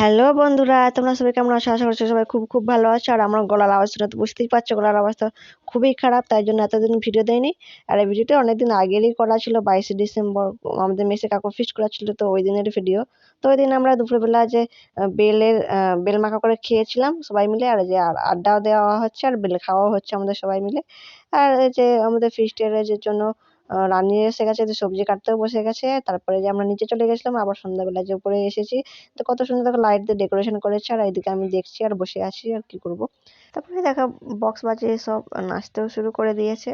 Hello বন্ধুরা, তোমরা সবাই কেমন আছো? আশা করছি সবাই খুব খুব ভালো আছো। আর আমার গলার আওয়াজটা তো বুঝতেই পারছ, গলার আওয়াজটা খুবই খারাপ, তাই জন্য এতদিন ভিডিও দেয়নি আর এই ভিডিওটা অনেকদিন আগেরই করা ছিল, বাইশে ডিসেম্বর, আমাদের মেসে কাকু ফিস্ট করা ছিল, তো ওই দিনের ভিডিও তো ওই দিন আমরা দুপুরবেলা যে বেলের বেল মাখা করে খেয়েছিলাম সবাই মিলে, আর যে আড্ডাও দেওয়া হচ্ছে, আর বেল খাওয়াও হচ্ছে আমাদের সবাই মিলে। আর যে, আমাদের ফিস্টের যে জন্য আহ, রান্নি এসে গেছে যে সবজি কাটতেও বসে গেছে। তারপরে যে আমরা নিচে চলে গেছিলাম আবার সন্ধ্যাবেলা যে উপরে এসেছি। তো কত সুন্দর দেখো লাইট দিয়ে ডেকোরেশন করেছে আর এইদিকে আমি দেখছি আর বসে আছি আর কি করব। তারপরে দেখো বক্স বাজিয়ে সব নাচতেও শুরু করে দিয়েছে।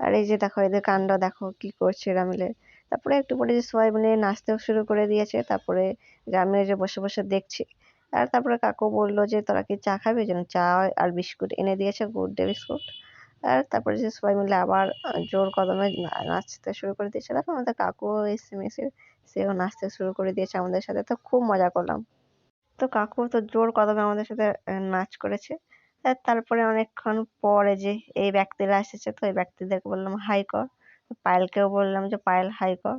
আর এই যে দেখো এদের কাণ্ড দেখো কি করছে এরা মিলে। তারপরে একটু পরে যে সবাই মিলে নাচতেও শুরু করে দিয়েছে তারপরে আমি যে বসে বসে দেখছি। আর তারপরে কাকু বলল যে তোরা কি চা খাবি? যেন চা আর বিস্কুট এনে দিয়েছে গুড ডে বিস্কুট। আর তারপরে যে সবাই মিলে আবার জোর কদমে নাচতে শুরু করে দিয়েছে। দেখো আমাদের কাকুও এসে মেসে সেও নাচতে শুরু করে দিয়েছে আমাদের সাথে। তো খুব মজা করলাম। তো কাকু তো জোর কদমে আমাদের সাথে নাচ করেছে। তারপরে অনেকক্ষণ পরে যে এই ব্যক্তিরা এসেছে, তো এই ব্যক্তিদেরকে বললাম, হাই কর। পায়েলকেও বললাম যে, পায়েল, হাই কর।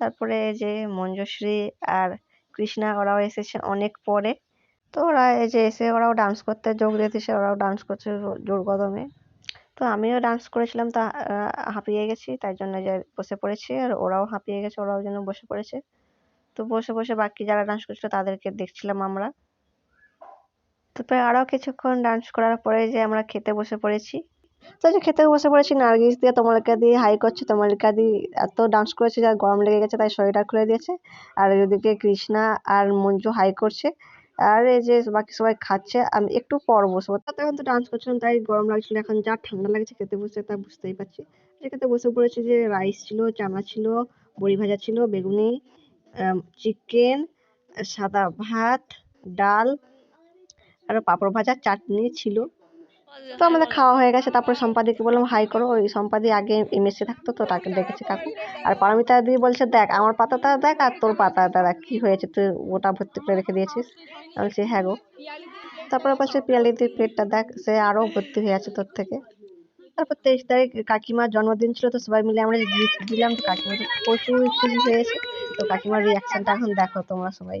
তারপরে যে মঞ্জুশ্রী আর কৃষ্ণা, ওরাও এসেছে অনেক পরে। তো ওরা এই যে এসে ওরাও ডান্স করতে যোগ দিতেছে ওরাও ডান্স করছে জোর কদমে। তো আমিও ডান্স করেছিলাম, তা হাঁপিয়ে গেছি, তাই জন্য যে বসে পড়েছি, আর ওরাও হাঁপিয়ে গেছে, ওরাও যেন বসে পড়েছে। তো বসে বসে বাকি যারা ডান্স করছিল, তাদেরকে দেখছিলাম আমরা। তারপরে আরও কিছুক্ষণ ডান্স করার পরে যে আমরা খেতে বসে পড়েছি। তো যে খেতে বসে পড়েছি, নার্গিস দিয়ে, তোমালিকা দিয়ে, হাই করছে, তোমালিকা দিয়ে এত ডান্স করেছে, যা গরম লেগে গেছে, তাই শরীরটা খুলে দিয়েছে। আর এদিকে কৃষ্ণা আর মঞ্জু হাই করছে। আর এই যে বাকি সবাই খাচ্ছে, আমি একটু পর বসবো। এখন তো ডান্স করছিলাম, তাই গরম লাগছিল, এখন যা ঠান্ডা লাগছে খেতে বসে, তা বুঝতেই পারছি। খেতে বসে পড়েছি যে রাইস ছিল, চানা ছিল, বড়ি ভাজা ছিল, বেগুনি চিকেন সাদা ভাত, ডাল, আর পাঁপড় ভাজা, চাটনি ছিল। তো আমাদের খাওয়া হয়ে গেছে তারপরে সম্পাদিকে বললাম হাই করো। ওই সম্পাদি আগে মেসে থাকতো তো তাকে দেখেছি কাকু। আর পারমিতা দি বলছে দেখ আমার পাতাটা দেখ আর তোর পাতাটা দেখ কি হয়েছে তুই ওটা ভর্তি করে রেখে দিয়েছিস? আমি বলছি হ্যাঁ গো। তারপরে বলছে পিয়ালিদির প্লেটটা দেখ সে আরও ভর্তি হয়ে আছে তোর থেকে। তারপর তেইশ তারিখ কাকিমার জন্মদিন ছিল তো সবাই মিলে আমরা গিফট দিলাম তো কাকিমা তো প্রচুর খুশি হয়েছে। তো কাকিমার রিয়াকশনটা এখন দেখো তোমরা সবাই।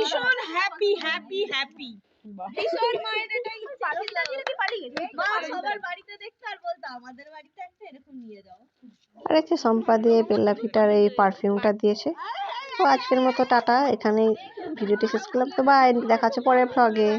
ভীষণ হ্যাপি হ্যাপি হ্যাপি ভীষণ মায়ের এটা ইচ্ছে মা সবার বাড়িতে দেখতে আর বলতো আমাদের বাড়িতে একটা এরকম নিয়ে যাও আর এই যে সম্পা দিয়ে বেল্লা ভিটার এই পারফিউমটা দিয়েছে। তো আজকের মতো টাটা এখানেই ভিডিওটি শেষ করলাম। তো বাই দেখা হচ্ছে পরের ভ্লগে